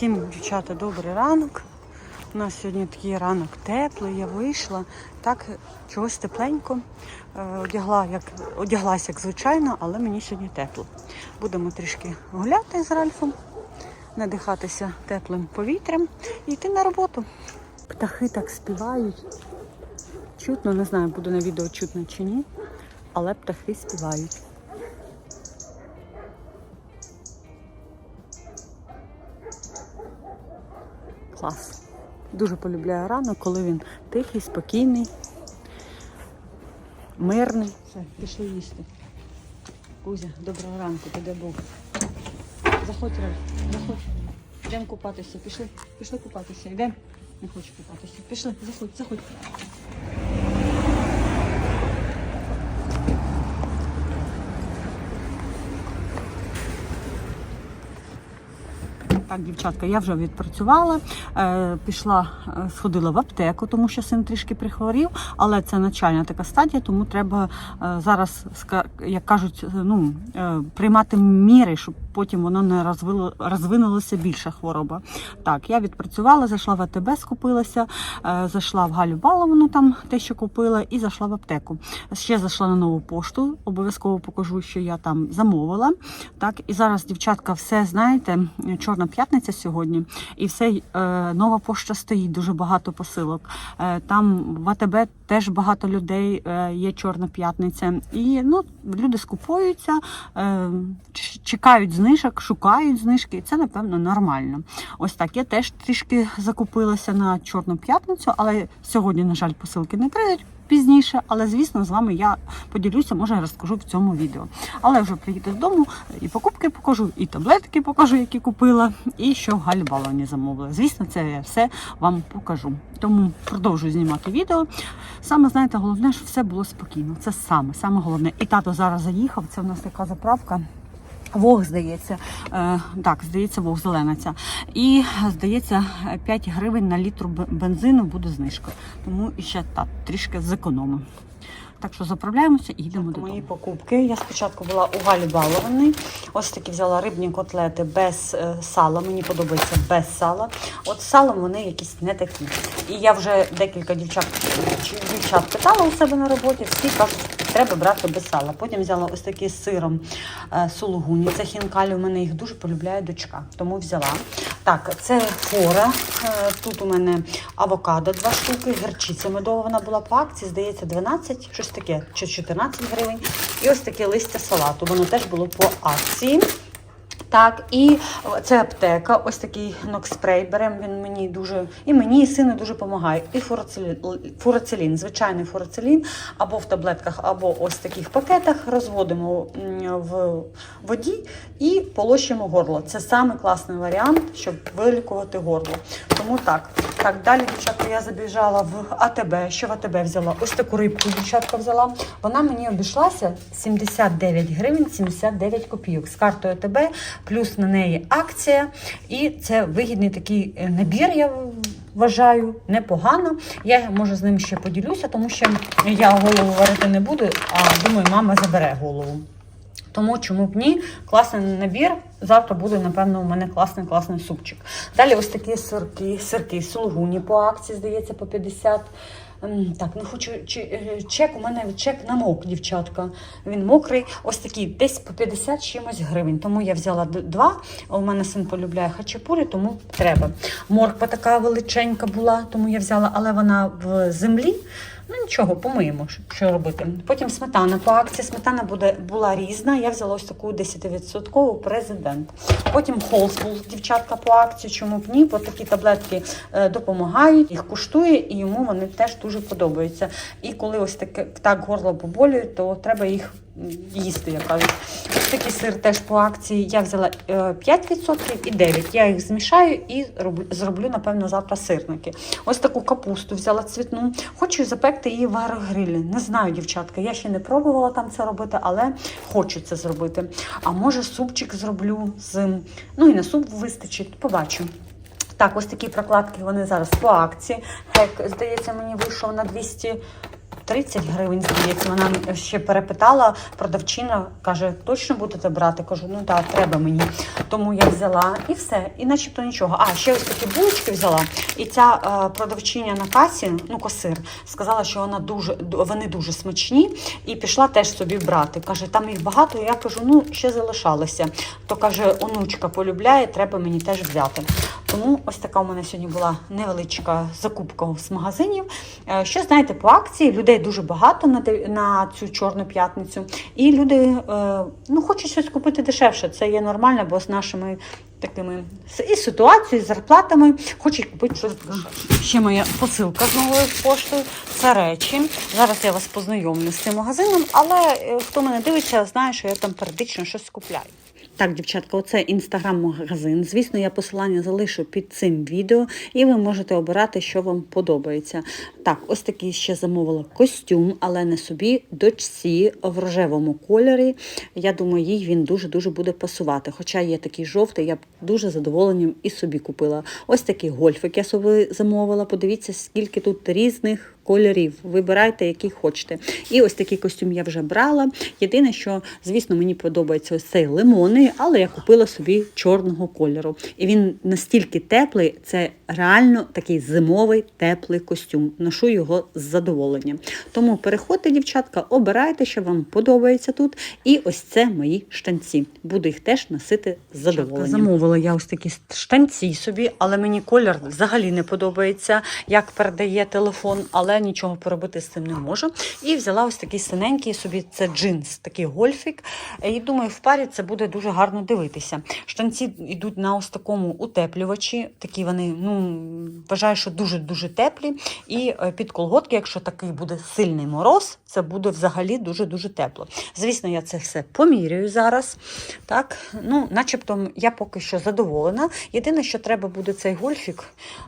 Всім, дівчата, добрий ранок. У нас сьогодні такий ранок теплий, я вийшла. Так, чогось тепленько. Е, Одягла, як, одяглася, як звичайно, але мені сьогодні тепло. Будемо трішки гуляти з Ральфом, надихатися теплим повітрям і йти на роботу. Птахи так співають. Чутно, не знаю, буде на відео чутно чи ні, але птахи співають. Клас. Дуже полюбляю ранок, коли він тихий, спокійний, мирний. Все, пішли їсти. Кузя, доброго ранку, ти де був? Заходь, Ральф, заходь. Йдемо купатися. Пішли, пішли купатися. Йдемо. Не хочу купатися. Пішли, заходь, заходь. Так, дівчатка, я вже відпрацювала, е, пішла, е, сходила в аптеку, тому що син трішки прихворів, але це начальна така стадія, тому треба е, зараз, як кажуть, ну, приймати міри, щоб потім воно не розвило, розвинулася більша хвороба. Так, я відпрацювала, зайшла в АТБ, скупилася, е, зайшла в Галю Баловну, там те, що купила, і зайшла в аптеку. Ще зайшла на нову пошту, обов'язково покажу, що я там замовила. Так, і зараз, дівчатка, все знаєте, чорна п'ятниця сьогодні, і все е, нова пошта стоїть, дуже багато посилок. Е, там в АТБ теж багато людей е, є чорна п'ятниця. І ну, люди скупуються, е, чекають знижок, шукають знижки, і це напевно нормально. Ось так. Я теж трішки закупилася на чорну п'ятницю, але сьогодні, на жаль, посилки не прийдуть. Пізніше, але звісно, з вами я поділюся, може розкажу в цьому відео. Але вже приїду додому і покупки покажу, і таблетки покажу, які купила, і що в Галі замовила. Звісно, це я все вам покажу. Тому продовжую знімати відео. Саме знаєте, головне, щоб все було спокійно. Це саме, саме головне. І тато зараз заїхав. Це в нас така заправка. Вог, здається, е, так, здається, вог зелена ця. І здається, 5 гривень на літру бензину буде знижка. Тому ще так, трішки зекономимо. Так що заправляємося і йдемо додому. Мої покупки. Я спочатку була у Галі Балований. Ось такі взяла рибні котлети без е, сала. Мені подобається без сала. От з салом вони якісь не такі. І я вже декілька дівчат, дівчат питала у себе на роботі. Всі кажуть, треба брати без сала. Потім взяла ось такі з сиром е, сулугуні. Це хінкалі. У мене їх дуже полюбляє дочка, тому взяла. Так, це фора. Е, Тут у мене авокадо, два штуки, гірчиця медова. Вона була по акції, здається, 12, щось таке, чи 14 гривень. І ось таке листя салату. Воно теж було по акції. Так, і це аптека, ось такий нокспрей беремо. Він мені дуже і мені, і сину дуже допомагає. І фурацелін, фурацелін, звичайний фурацелін, або в таблетках, або ось таких пакетах розводимо в воді і полощимо горло. Це саме класний варіант, щоб вилікувати горло. Тому так. Так, далі, дівчатка, я забіжала в АТБ. Що в АТБ взяла? Ось таку рибку дівчатка взяла. Вона мені обійшлася 79 гривень 79 копійок з картою АТБ, плюс на неї акція. І це вигідний такий е, набір, я вважаю, непогано. Я може з ним ще поділюся, тому що я голову варити не буду, а думаю, мама забере голову. Тому чому б ні? Класний набір. Завтра буде, напевно, у мене класний класний супчик. Далі ось такі сирки, сирки сулгуні по акції, здається, по 50. М, Так, не хочу е, чек. У мене чек намок, дівчатка. Він мокрий. Ось такий, десь по 50 чимось гривень. Тому я взяла два. А У мене син полюбляє хачапурі, тому треба. Морква така величенька була, тому я взяла, але вона в землі. Ну нічого, помиємо, що- робити. Потім сметана по акції. Сметана буде, була різна. Я взяла ось таку 10% президент. Потім холс був дівчатка по акції. Чому б ні? Бо такі таблетки е, допомагають, їх куштує, і йому вони теж дуже подобаються. І коли ось таке так горло поболює, то треба їх їсти, як кажуть. Ось такий сир теж по акції. Я взяла е, 5% і 9%. Я їх змішаю і зроблю, напевно, завтра сирники. Ось таку капусту взяла цвітну. Хочу запекти її в аерогрилі. Не знаю, дівчатка, я ще не пробувала там це робити, але хочу це зробити. А може супчик зроблю з. Ну і на суп вистачить, побачу. Так, ось такі прокладки вони зараз по акції. Хек, здається, мені вийшов на 200. 30 гривень, здається. Вона ще перепитала, продавчина каже, точно будете брати? Кажу, ну так, треба мені. Тому я взяла і все. І начебто нічого. А, ще ось такі булочки взяла. І ця е, продавчиня на касі, ну косир, сказала, що вона дуже, вони дуже смачні, і пішла теж собі брати. Каже, там їх багато. Я кажу, ну ще залишалося. То каже, онучка полюбляє, треба мені теж взяти. Тому ось така у мене сьогодні була невеличка закупка з магазинів. Е, Що знаєте, по акції людей дуже багато на, цю чорну п'ятницю, і люди е, ну, хочуть щось купити дешевше. Це є нормально, бо з нашими такими і ситуацією, з зарплатами хочуть купити щось дешевше. Ще моя посилка з новою поштою. Це речі. Зараз я вас познайомлю з цим магазином, але е, хто мене дивиться, знає, що я там періодично щось купляю. Так, дівчатка, оце інстаграм-магазин. Звісно, я посилання залишу під цим відео, і ви можете обирати, що вам подобається. Так, ось такий ще замовила костюм, але не собі, дочці в рожевому кольорі. Я думаю, їй він дуже-дуже буде пасувати. Хоча є такий жовтий, я б дуже задоволенням і собі купила. Ось такий гольфик я собі замовила. Подивіться, скільки тут різних кольорів. Вибирайте, який хочете. І ось такий костюм я вже брала. Єдине, що, звісно, мені подобається ось цей лимонний, але я купила собі чорного кольору. І він настільки теплий, це реально такий зимовий теплий костюм. Ношу його з задоволенням. Тому переходьте, дівчатка, обирайте, що вам подобається тут. І ось це мої штанці. Буду їх теж носити з задоволенням. Замовила я ось такі штанці собі, але мені колір взагалі не подобається, як передає телефон, але нічого поробити з цим не можу. І взяла ось такий синенький собі, це джинс, такий гольфік. І думаю, в парі це буде дуже гарно дивитися. Штанці йдуть на ось такому утеплювачі. Такі вони, ну, вважаю, що дуже-дуже теплі. І е, під колготки, якщо такий буде сильний мороз, це буде взагалі дуже-дуже тепло. Звісно, я це все поміряю зараз. Так, ну, начебто я поки що задоволена. Єдине, що треба буде цей гольфік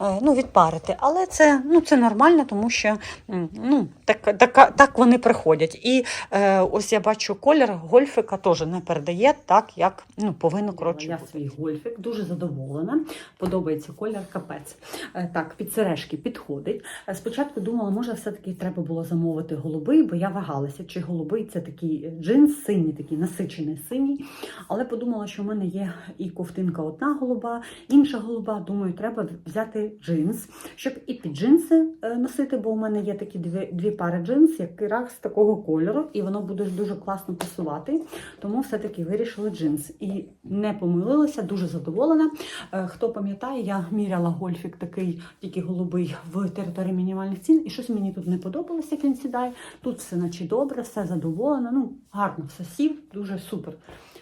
е, ну, відпарити. Але це, ну, це нормально, тому що м, ну, так, так, так вони приходять. І е, ось я бачу, колір гольфика теж не передає так, як ну, повинно коротше. Я свій гольфік дуже задоволена. Подобається колір капець. Е, Так, під сережки підходить. Е, Спочатку думала, може, все-таки треба було замовити голубий, бо я вагалася, чи голубий це такий джинс, синій, такий насичений синій. Але подумала, що в мене є і ковтинка одна голуба, інша голуба. Думаю, треба взяти джинс, щоб і під джинси е, носити, бо у мене є такі дві, дві пари джинс, якраз такого кольору, і воно буде дуже класно пасувати. Тому все-таки вирішила джинс. І не помилилася, дуже задоволена. Е, Хто пам'ятає, я міряла гольфік такий, тільки голубий в території мінімальних цін, і щось мені тут не подобалося, як він сідає. Тут все наче добре, все задоволено. Ну, гарно все сів, дуже супер.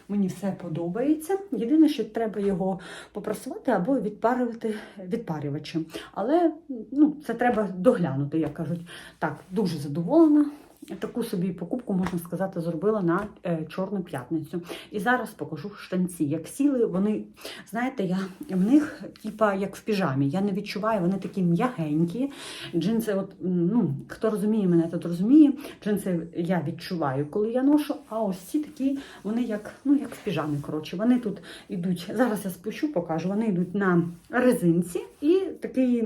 Мені все подобається. Єдине, що треба його попрасувати або відпарювати відпарювачем. Але ну, це треба доглянути, як кажуть. Так, дуже задоволена. Таку собі покупку, можна сказати, зробила на е, Чорну п'ятницю. І зараз покажу штанці. Як сіли, вони, знаєте, я в них, типа, як в піжамі. Я не відчуваю, вони такі м'ягенькі. Джинси, от, ну, хто розуміє мене, тот розуміє. Джинси я відчуваю, коли я ношу, а ось ці такі, вони як, ну, як в піжамі. Коротше, вони тут йдуть. Зараз я спущу, покажу. Вони йдуть на резинці і такий.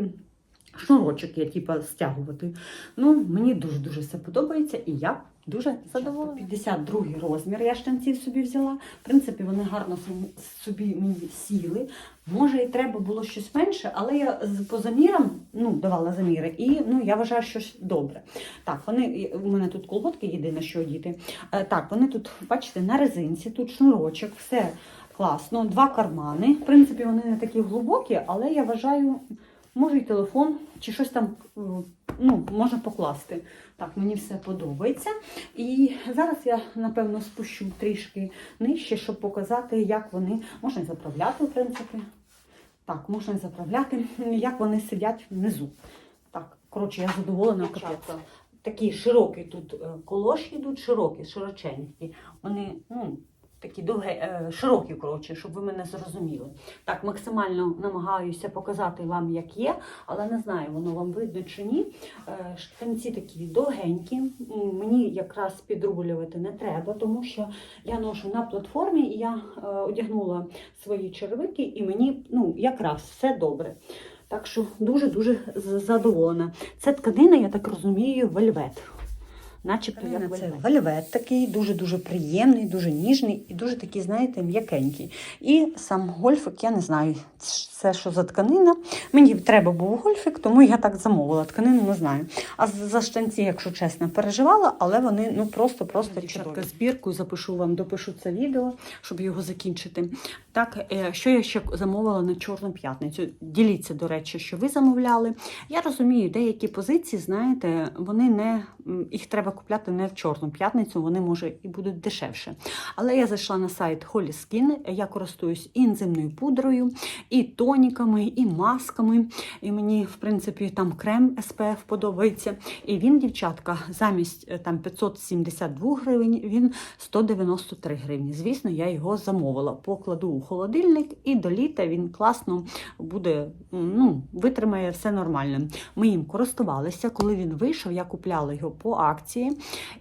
Шнурочок я типа стягувати. Ну, мені дуже-дуже все подобається, і я дуже задоволена. 52 розмір я штанців собі взяла. В принципі, вони гарно собі мені сіли. Може, і треба було щось менше, але я по замірам ну, давала заміри, і ну, я вважаю, що щось добре. Так, вони у мене тут колготки єдине, що діти. Е, Так, вони тут, бачите, на резинці, тут шнурочок, все класно, два кармани. В принципі, вони не такі глибокі, але я вважаю. Може і телефон, чи щось там е, ну, можна покласти. Так, мені все подобається. І зараз я, напевно, спущу трішки нижче, щоб показати, як вони можна заправляти, в принципі. Так, можна заправляти, як вони сидять внизу. Так, коротше, я задоволена. Такі широкі тут е, колоші йдуть, широкі, широченькі. Вони, ну, такі довгі, е, широкі, коротше, щоб ви мене зрозуміли. Так, максимально намагаюся показати вам, як є, але не знаю, воно вам видно чи ні. Е, Штанці такі довгенькі. Мені якраз підрулювати не треба, тому що я ношу на платформі, і я е, одягнула свої черевики, і мені ну, якраз все добре. Так що дуже-дуже задоволена. Це тканина, я так розумію, вельвет. Начебто як Це вельвет. Вельвет такий, дуже-дуже приємний, дуже ніжний і дуже такий, знаєте, м'якенький. І сам гольфик, я не знаю, це що за тканина. Мені треба був гольфик, тому я так замовила. Тканину не знаю. А за штанці, якщо чесно, переживала, але вони ну просто-просто чудові. збірку запишу вам, допишу це відео, щоб його закінчити. Так, е, що я ще замовила на Чорну п'ятницю? Діліться, до речі, що ви замовляли. Я розумію, деякі позиції, знаєте, вони не їх треба купляти не в Чорну п'ятницю, вони може і будуть дешевше. Але я зайшла на сайт Holy Skin, я користуюсь і ензимною пудрою, і тоніками, і масками. І мені, в принципі, там крем SPF подобається. І він, дівчатка, замість е, там 572 гривень, він 193 гривні. Звісно, я його замовила. Покладу у холодильник, і до літа він класно буде, ну, витримає все нормально. Ми їм користувалися. Коли він вийшов, я купляла його по акції,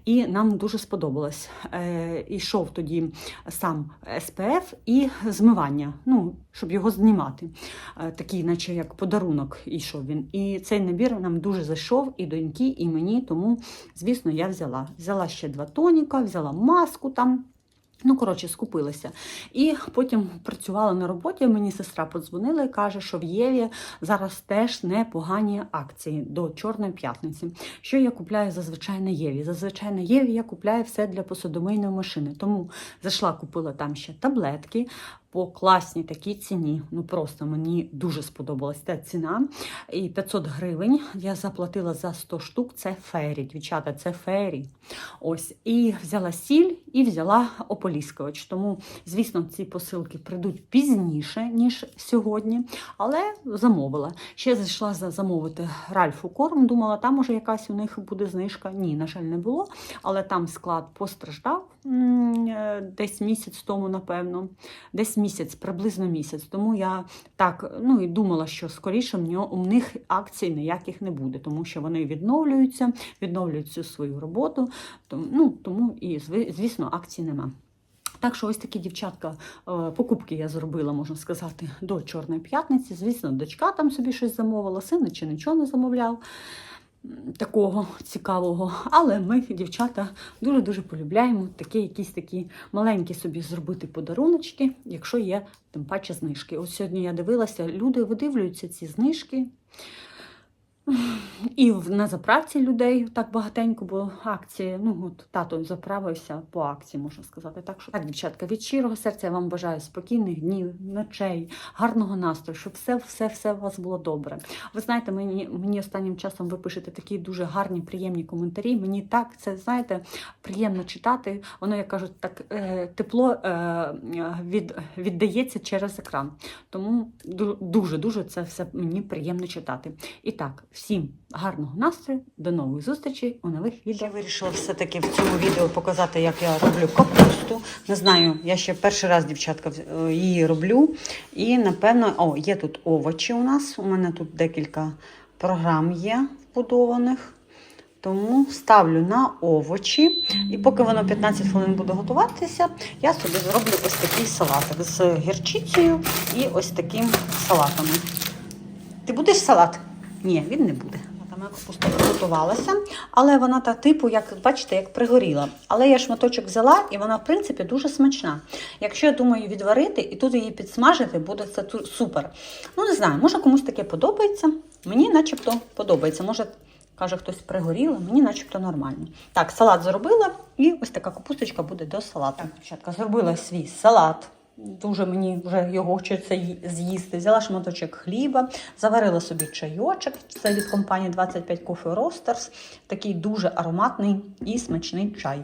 і нам дуже сподобалось. Е, ішов тоді сам СПФ і змивання, ну, щоб його знімати. Е, такий, наче як подарунок, ішов він. І цей набір нам дуже зайшов і доньки, і мені. Тому, звісно, я взяла. Взяла ще два тоніка, взяла маску там. Ну, коротше, скупилася. І потім працювала на роботі. Мені сестра подзвонила і каже, що в Єві зараз теж непогані акції до Чорної п'ятниці. Що я купляю зазвичай на Єві? Зазвичай на Єві я купляю все для посудомийної машини. Тому зайшла, купила там ще таблетки. По класній такій ціні. Ну просто мені дуже сподобалась ця ціна. І 500 гривень я заплатила за 100 штук. Це фері, дівчата, це фері. Ось. І взяла сіль і взяла ополіскувач. Тому, звісно, ці посилки прийдуть пізніше, ніж сьогодні. Але замовила. Ще зайшла замовити Ральфу корм. Думала, там може якась у них буде знижка. Ні, на жаль, не було. Але там склад постраждав десь місяць тому, напевно. Десь місяць, приблизно місяць. Тому я так ну і думала, що скоріше у них акцій ніяких не буде, тому що вони відновлюються, відновлюють цю свою роботу. Ну, тому і звісно, акцій нема. Так що ось такі дівчатка, е, покупки я зробила, можна сказати, до Чорної п'ятниці. Звісно, дочка там собі щось замовила, син чи нічого не замовляв такого цікавого. Але ми, дівчата, дуже-дуже полюбляємо такі якісь такі маленькі собі зробити подаруночки, якщо є тим паче знижки. Ось сьогодні я дивилася, люди видивлюються ці знижки. І на заправці людей так багатенько, бо акції, ну от тато заправився по акції, можна сказати. Так що так, дівчатка, від щирого серця я вам бажаю спокійних днів, ночей, гарного настрою, щоб все, все, все у вас було добре. Ви знаєте, мені, мені останнім часом ви пишете такі дуже гарні, приємні коментарі. Мені так це знаєте приємно читати. Воно, як кажуть, так е, тепло е, від, віддається через екран. Тому дуже дуже це все мені приємно читати. І так, всім гарного настрою, до нових зустрічей у нових відео. Я вирішила все-таки в цьому відео показати, як я роблю капусту. Не знаю, я ще перший раз, дівчатка, е, її роблю. І напевно, о, є тут овочі у нас. У мене тут декілька програм є вбудованих. Тому ставлю на овочі. І поки воно 15 хвилин буде готуватися, я собі зроблю ось такий салатик з гірчицею і ось таким салатами. Ти будеш салат? Ні, він не буде. Там моя капуста готувалася, але вона та типу, як бачите, як пригоріла. Але я шматочок взяла, і вона, в принципі, дуже смачна. Якщо я думаю відварити і тут її підсмажити, буде це супер. Ну, не знаю, може комусь таке подобається. Мені начебто подобається. Може, каже хтось пригоріло, мені начебто нормально. Так, салат зробила, і ось така капусточка буде до салату. Так, зробила свій салат. Дуже мені вже його хочеться з'їсти. Взяла шматочок хліба, заварила собі чайочок. Це від компанії 25 Coffee Roasters. Такий дуже ароматний і смачний чай.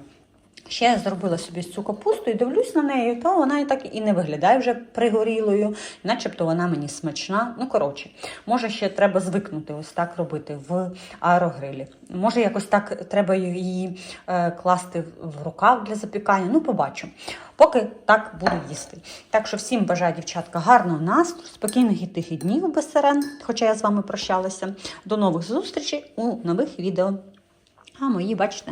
Ще я зробила собі цю капусту і дивлюсь на неї, то вона і так і не виглядає вже пригорілою, начебто вона мені смачна. Ну, коротше, може ще треба звикнути ось так робити в аерогрилі. Може, якось так треба її е, класти в рукав для запікання. Ну, побачу. Поки так буду їсти. Так що всім бажаю, дівчатка, гарного настрою, спокійних і тихих днів без сирен, хоча я з вами прощалася. До нових зустрічей у нових відео. А мої, бачите,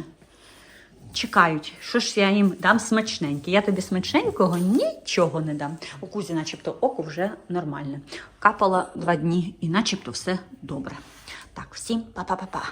чекають, що ж я їм дам смачненьке. Я тобі смачненького нічого не дам. У кузі, начебто, око вже нормальне. Капала два дні і начебто все добре. Так, всім па-па-па-па.